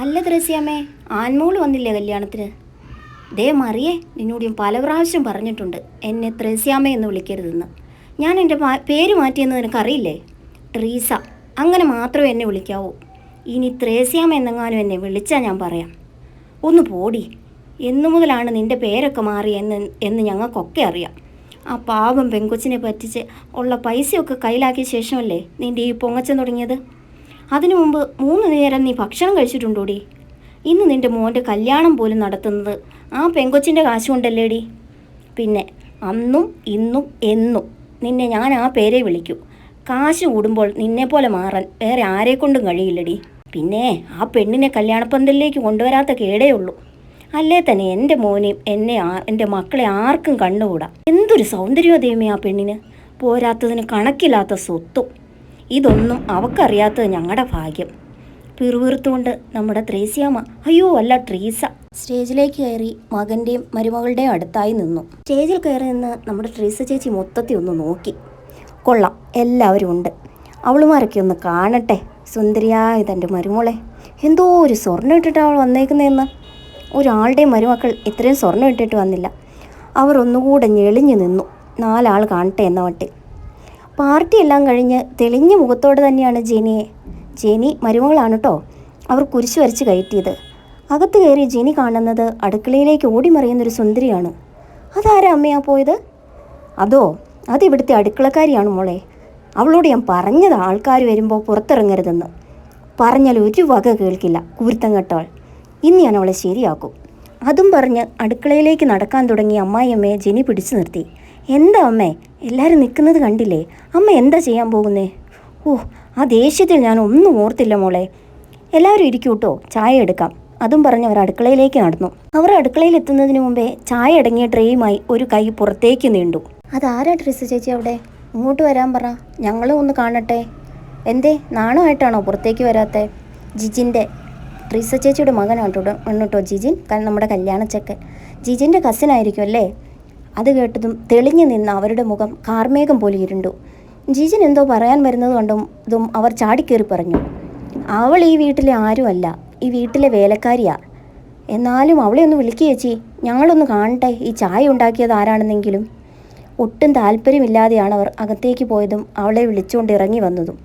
അല്ല ത്രേസ്യാമ്മേ ആൻമോൾ വന്നില്ലേ കല്യാണത്തിന്? ദേ മറിയേ നിന്നോട് ഞാൻ പല പ്രാവശ്യം പറഞ്ഞിട്ടുണ്ട് എന്നെ ത്രേസ്യാമ്മ എന്ന് വിളിക്കരുതെന്ന്. ഞാൻ എന്റെ പേര് മാറ്റിയെന്ന് നിനക്കറിയില്ലേ? ട്രീസ അങ്ങനെ മാത്രമേ എന്നെ വിളിക്കാവൂ. ഇനി ത്രേസ്യാമ്മ എന്നെങ്ങാനും എന്നെ വിളിച്ചാൽ ഞാൻ പറയാം. ഒന്ന് പോടി എന്നു മുതലാണ് നിന്റെ പേരൊക്കെ മാറി എന്ന് എന്ന് ഞങ്ങൾക്കൊക്കെ അറിയാം. ആ പാവം പെങ്കൊച്ചിനെ പറ്റിച്ച് ഉള്ള പൈസയൊക്കെ കയ്യിലാക്കിയ ശേഷമല്ലേ നിന്റെ ഈ പൊങ്ങച്ചം തുടങ്ങിയത്? അതിനു മുമ്പ് മൂന്ന് നേരം നീ ഭക്ഷണം കഴിച്ചിട്ടുണ്ടോടി? ഇന്ന് നിന്റെ മോന്റെ കല്യാണം പോലും നടത്തുന്നത് ആ പെങ്കൊച്ചിന്റെ കാശ് കൊണ്ടല്ലേടി പിന്നെ അന്നും ഇന്നും എന്നും നിന്നെ ഞാൻ ആ പേരെ വിളിക്കൂ. കാശ് കൂടുമ്പോൾ നിന്നെപ്പോലെ മാറാൻ വേറെ ആരെക്കൊണ്ടും കഴിയില്ലടി. പിന്നെ ആ പെണ്ണിനെ കല്യാണപ്പന്തലിലേക്ക് കൊണ്ടുവരാത്ത കേടേ ഉള്ളൂ. അല്ലേ തന്നെ എന്റെ മോനെയും എന്നെ എന്റെ മക്കളെ ആർക്കും കണ്ടുകൂടാ എന്തൊരു സൗന്ദര്യോ ദൈവമേ ആ പെണ്ണിന്. പോരാത്തതിന് കണക്കില്ലാത്ത സ്വത്തും ഇതൊന്നും അവക്കറിയാത്തത് ഞങ്ങളുടെ ഭാഗ്യം. പിറുപിറുത്തുകൊണ്ട് നമ്മുടെ ത്രേസ്യാമ്മ അയ്യോ അല്ല ട്രീസ സ്റ്റേജിലേക്ക് കയറി മകന്റെയും മരുമകളുടെയും അടുത്തായി നിന്നു. സ്റ്റേജിൽ കയറി നിന്ന് നമ്മുടെ ട്രീസ ചേച്ചി മൊത്തത്തിൽ ഒന്ന് നോക്കി. കൊള്ളാം എല്ലാവരും ഉണ്ട്. അവളുമാരൊക്കെ ഒന്ന് കാണട്ടെ സുന്ദരിയായ തന്റെ മരുമോളെ. എന്തോ ഒരു സ്വർണം ഇട്ടിട്ട് അവൾ വന്നേക്കുന്നതെന്ന് ഒരാളുടെയും മരുമക്കൾ ഇത്രയും സ്വർണം ഇട്ടിട്ട് വന്നില്ല. അവർ ഒന്നുകൂടെ ഞെളിഞ്ഞു നിന്നു. നാലാൾ കാണട്ടെ എന്ന മട്ടിൽ. പാർട്ടി എല്ലാം കഴിഞ്ഞ് തെളിഞ്ഞ മുഖത്തോടെ തന്നെയാണ് ജെനിയെ ജെനി മരുമകളാണ് കേട്ടോ അവർ കുരിശു വരച്ച് കയറ്റിയത്. അകത്ത് കയറി ജെനി കാണുന്നത് അടുക്കളയിലേക്ക് ഓടിമറിയുന്നൊരു സുന്ദരിയാണ്. അതാരാ അമ്മയാ പോയത്? അതോ അതിവിടുത്തെ അടുക്കളക്കാരിയാണ് മോളെ. അവളോട് ഞാൻ പറഞ്ഞത് ആൾക്കാർ വരുമ്പോൾ പുറത്തിറങ്ങരുതെന്ന്. പറഞ്ഞാൽ ഒരു വക കേൾക്കില്ല കുരുത്തം കെട്ടവൾ. ഇന്ന് ഞാൻ അവളെ ശരിയാക്കും. അതും പറഞ്ഞ് അടുക്കളയിലേക്ക് നടക്കാൻ തുടങ്ങിയ അമ്മായിയമ്മയെ ജെനി പിടിച്ചു നിർത്തി. എന്താ അമ്മേ എല്ലാവരും നിൽക്കുന്നത് കണ്ടില്ലേ? അമ്മ എന്താ ചെയ്യാൻ പോകുന്നേ? ഓ ആ ദേഷ്യത്തിൽ ഞാൻ ഒന്നും ഓർത്തില്ല മോളെ. എല്ലാവരും ഇരിക്കൂട്ടോ ചായ എടുക്കാം. അതും പറഞ്ഞ് അവർ അടുക്കളയിലേക്ക് നടന്നു. അവർ അടുക്കളയിൽ എത്തുന്നതിന് മുമ്പേ ചായ അടങ്ങിയ ട്രേയുമായി ഒരു കൈ പുറത്തേക്ക് നീണ്ടു. അതാരാ ട്രിസ് ചേച്ചി അവിടെ? ഇങ്ങോട്ട് വരാൻ പറ. ഞങ്ങളും ഒന്ന് കാണട്ടെ. എന്തേ നാണമായിട്ടാണോ പുറത്തേക്ക് വരാത്തെ? ജിജിന്റെ ട്രീസ ചേച്ചിയുടെ മകനാണ് കേട്ടോ ജിജിൻ. കാരണം നമ്മുടെ കല്യാണച്ചക്കൻ ജിജിന്റെ കസിനായിരിക്കും അല്ലേ? അത് കേട്ടതും തെളിഞ്ഞു നിന്ന അവരുടെ മുഖം കാർമേഘം പോലെ ഇരുണ്ടു. ജീജൻ എന്തോ പറയാൻ വരുന്നത് കണ്ടും ഇതും അവർ ചാടിക്കേറി പറഞ്ഞു. അവൾ ഈ വീട്ടിലെ ആരുമല്ല ഈ വീട്ടിലെ വേലക്കാരിയാ. എന്നാലും അവളെ ഒന്ന് വിളിക്കുക ചേച്ചി. ഞങ്ങളൊന്ന് കാണട്ടെ ഈ ചായ ഉണ്ടാക്കിയത് ആരാണെന്നെങ്കിലും. ഒട്ടും താല്പര്യമില്ലാതെയാണ് അവർ അകത്തേക്ക് പോയതും അവളെ വിളിച്ചുകൊണ്ട് ഇറങ്ങി വന്നതും.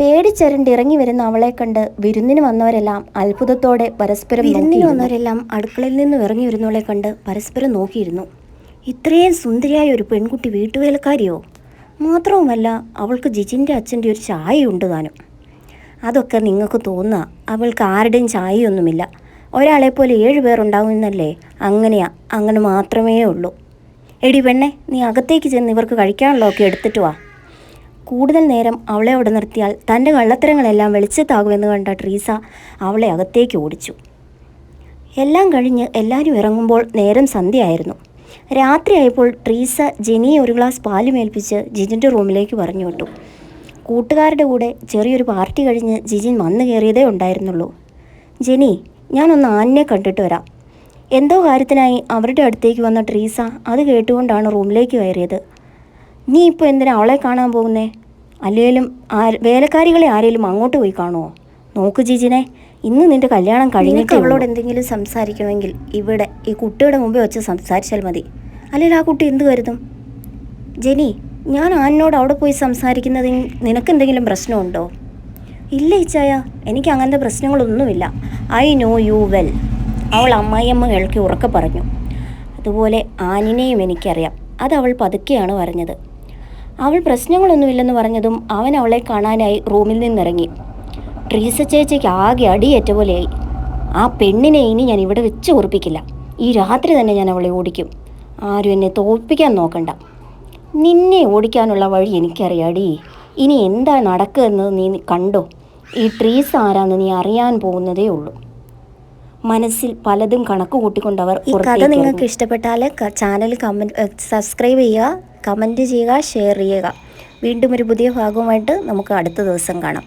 പേടിച്ചരണ്ട് ഇറങ്ങി വരുന്ന അവളെ കണ്ട് വിരുന്നിന് വന്നവരെല്ലാം അത്ഭുതത്തോടെ പരസ്പരം വിരുന്നിന് വന്നവരെല്ലാം അടുക്കളയിൽ നിന്ന് ഇറങ്ങി വരുന്നവളെ കണ്ട് പരസ്പരം നോക്കിയിരുന്നു. ഇത്രയും സുന്ദരിയായ ഒരു പെൺകുട്ടി വീട്ടുവേലക്കാരിയോ? മാത്രവുമല്ല അവൾക്ക് ജിജിന്റെ അച്ഛന്റെ ഒരു ചായയുണ്ട് താനും. അതൊക്കെ നിങ്ങൾക്ക് തോന്നുക അവൾക്ക് ആരുടെയും ചായയൊന്നുമില്ല. ഒരാളെ പോലെ ഏഴ് പേരുണ്ടാവുമെന്നല്ലേ അങ്ങനെയാ അങ്ങനെ മാത്രമേ ഉള്ളൂ. എടി പെണ്ണെ നീ അകത്തേക്ക് ചെന്ന് ഇവർക്ക് കഴിക്കാനുള്ള ഒക്കെ എടുത്തിട്ട് വാ. കൂടുതൽ നേരം അവളെ അവിടെ നിർത്തിയാൽ തന്റെ കള്ളത്തരങ്ങളെല്ലാം വെളിച്ചത്താകുമെന്ന് കണ്ട ട്രീസ അവളെ അകത്തേക്ക് ഓടിച്ചു. എല്ലാം കഴിഞ്ഞ് എല്ലാവരും ഇറങ്ങുമ്പോൾ നേരം സന്ധ്യയായിരുന്നു. രാത്രിയായപ്പോൾ ട്രീസ ജെനിയെ ഒരു ഗ്ലാസ് പാൽ മേൽപ്പിച്ച് ജിജിന്റെ റൂമിലേക്ക് പറഞ്ഞു വിട്ടു. കൂട്ടുകാരുടെ കൂടെ ചെറിയൊരു പാർട്ടി കഴിഞ്ഞ് ജിജിൻ വന്നു കയറിയതേ ഉണ്ടായിരുന്നുള്ളൂ. ജെനി ഞാനൊന്ന് ആനിനെ കണ്ടിട്ട് വരാം. എന്തോ കാര്യത്തിനായി അവരുടെ അടുത്തേക്ക് വന്ന ട്രീസ അത് കേട്ടുകൊണ്ടാണ് റൂമിലേക്ക് കയറിയത്. നീ ഇപ്പോൾ എന്തിനാ അവളെ കാണാൻ പോകുന്നേ? അല്ലെങ്കിലും ആ വേലക്കാരികളെ ആരെങ്കിലും അങ്ങോട്ട് പോയി കാണുമോ നോക്ക് ജിജിനെ. ഇന്ന് നിന്റെ കല്യാണം കഴിഞ്ഞിട്ട് അവളോട് എന്തെങ്കിലും സംസാരിക്കണമെങ്കിൽ ഇവിടെ ഈ കുട്ടിയുടെ മുമ്പേ വെച്ച് സംസാരിച്ചാൽ മതി. അല്ലെങ്കിൽ ആ കുട്ടി എന്ത് കരുതും? ജെനി ഞാൻ ആനിനോട് അവിടെ പോയി സംസാരിക്കുന്നതിന് നിനക്കെന്തെങ്കിലും പ്രശ്നമുണ്ടോ? ഇല്ല ഇച്ചായ എനിക്ക് അങ്ങനത്തെ പ്രശ്നങ്ങളൊന്നുമില്ല. ഐ നോ യു വെൽ അവൾ അമ്മായിയമ്മ കേൾക്കി ഉറക്കെ പറഞ്ഞു. അതുപോലെ ആനിനെയും എനിക്കറിയാം. അത് അവൾ പതുക്കെയാണ് പറഞ്ഞത്. അവൾ പ്രശ്നങ്ങളൊന്നുമില്ലെന്ന് പറഞ്ഞതും അവൻ അവളെ കാണാനായി റൂമിൽ നിന്നിറങ്ങി. ട്രീസ ചേച്ചിക്ക് ആകെ അടിയേറ്റ പോലെയായി ആ പെണ്ണിനെ ഇനി ഞാൻ ഇവിടെ വെച്ച് ഉറപ്പിക്കില്ല. ഈ രാത്രി തന്നെ ഞാൻ അവളെ ഓടിക്കും. ആരും എന്നെ തോൽപ്പിക്കാൻ നോക്കണ്ട. നിന്നെ ഓടിക്കാനുള്ള വഴി എനിക്കറിയാടി. ഇനി എന്താ നടക്കുകയെന്ന് നീ കണ്ടോ? ഈ ട്രീസ് ആരാന്ന് നീ അറിയാൻ പോകുന്നതേ ഉള്ളൂ. മനസ്സിൽ പലതും കണക്ക് കൂട്ടിക്കൊണ്ടവർ ഈ കഥ നിങ്ങൾക്ക് ഇഷ്ടപ്പെട്ടാൽ ചാനൽ കമന്റ് സബ്സ്ക്രൈബ് ചെയ്യുക കമന്റ് ചെയ്യുക ഷെയർ ചെയ്യുക. വീണ്ടും ഒരു പുതിയ ഭാഗവുമായിട്ട് നമുക്ക് അടുത്ത ദിവസം കാണാം.